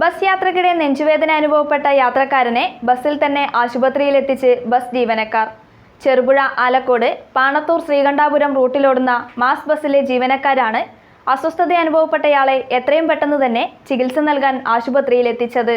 Bus യാത്രക്കിടെ നെഞ്ചുവേദന അനുഭവപ്പെട്ട യാത്രക്കാരനെ ബസ്സിൽ തന്നെ ആശുപത്രിയിലെത്തിച്ച് ബസ് ജീവനക്കാർ. ചെറുപുഴ ആലക്കോട് പാണത്തൂർ ശ്രീകണ്ഠാപുരം റൂട്ടിലോടുന്ന മാസ് ബസ്സിലെ ജീവനക്കാരാണ് അസ്വസ്ഥത അനുഭവപ്പെട്ടയാളെ എത്രയും പെട്ടെന്ന് തന്നെ ചികിത്സ നൽകാൻ ആശുപത്രിയിലെത്തിച്ചത്.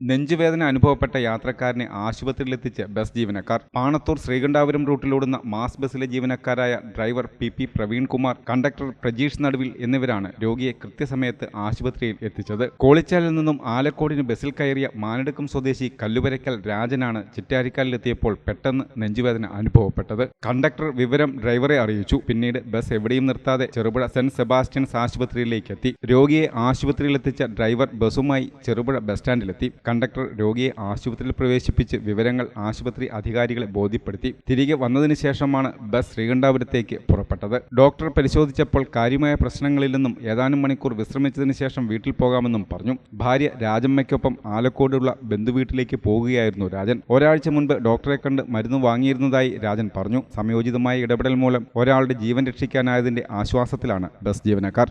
നെഞ്ചുവേദന അനുഭവപ്പെട്ട യാത്രക്കാരനെ ആശുപത്രിയിലെത്തിച്ച് ബസ് ജീവനക്കാർ. പാണത്തൂർ ശ്രീകണ്ഠാപുരം റൂട്ടിലോടുന്ന മാസ് ബസ്സിലെ ജീവനക്കാരായ driver P P Praveenkumar conductor Prajeesh Naduvil എന്നിവരാണ് രോഗിയെ കൃത്യസമയത്ത് ആശുപത്രിയിൽ എത്തിച്ചത്. കോളിച്ചാലിൽ നിന്നും ആലക്കോടിന് ബസ്സിൽ കയറിയ മാനടുക്കം സ്വദേശി കല്ലുവരയ്ക്കൽ രാജനാണ് ചിറ്റാരിക്കാലിലെത്തിയപ്പോൾ പെട്ടെന്ന് നെഞ്ചുവേദന അനുഭവപ്പെട്ടത്. കണ്ടക്ടർ വിവരം ഡ്രൈവറെ അറിയിച്ചു. പിന്നീട് ബസ് എവിടെയും നിർത്താതെ ചെറുപുഴ സെന്റ് സെബാസ്റ്റ്യൻസ് ആശുപത്രിയിലേക്ക് എത്തി. രോഗിയെ ആശുപത്രിയിലെത്തിച്ച ഡ്രൈവർ ബസ്സുമായി ചെറുപുഴ ബസ് സ്റ്റാൻഡിലെത്തി. കണ്ടക്ടർ രോഗിയെ ആശുപത്രിയിൽ പ്രവേശിപ്പിച്ച് വിവരങ്ങൾ ആശുപത്രി അധികാരികളെ ബോധ്യപ്പെടുത്തി തിരികെ വന്നതിന് ശേഷമാണ് ബസ് ശ്രീകണ്ഠാപുരത്തേക്ക് പുറപ്പെട്ടത്. ഡോക്ടർ പരിശോധിച്ചപ്പോൾ കാര്യമായ പ്രശ്നങ്ങളില്ലെന്നും ഏതാനും മണിക്കൂർ വിശ്രമിച്ചതിന് ശേഷം വീട്ടിൽ പോകാമെന്നും പറഞ്ഞു. ഭാര്യ രാജമ്മയ്ക്കൊപ്പം ആലക്കോടുള്ള ബന്ധുവീട്ടിലേക്ക് പോകുകയായിരുന്നു രാജൻ. ഒരാഴ്ച മുൻപ് ഡോക്ടറെ കണ്ട് മരുന്ന് വാങ്ങിയിരുന്നതായി രാജൻ പറഞ്ഞു. സംയോജിതമായ ഇടപെടൽ മൂലം ഒരാളുടെ ജീവൻ രക്ഷിക്കാനായതിന്റെ ആശ്വാസത്തിലാണ് ബസ് ജീവനക്കാർ.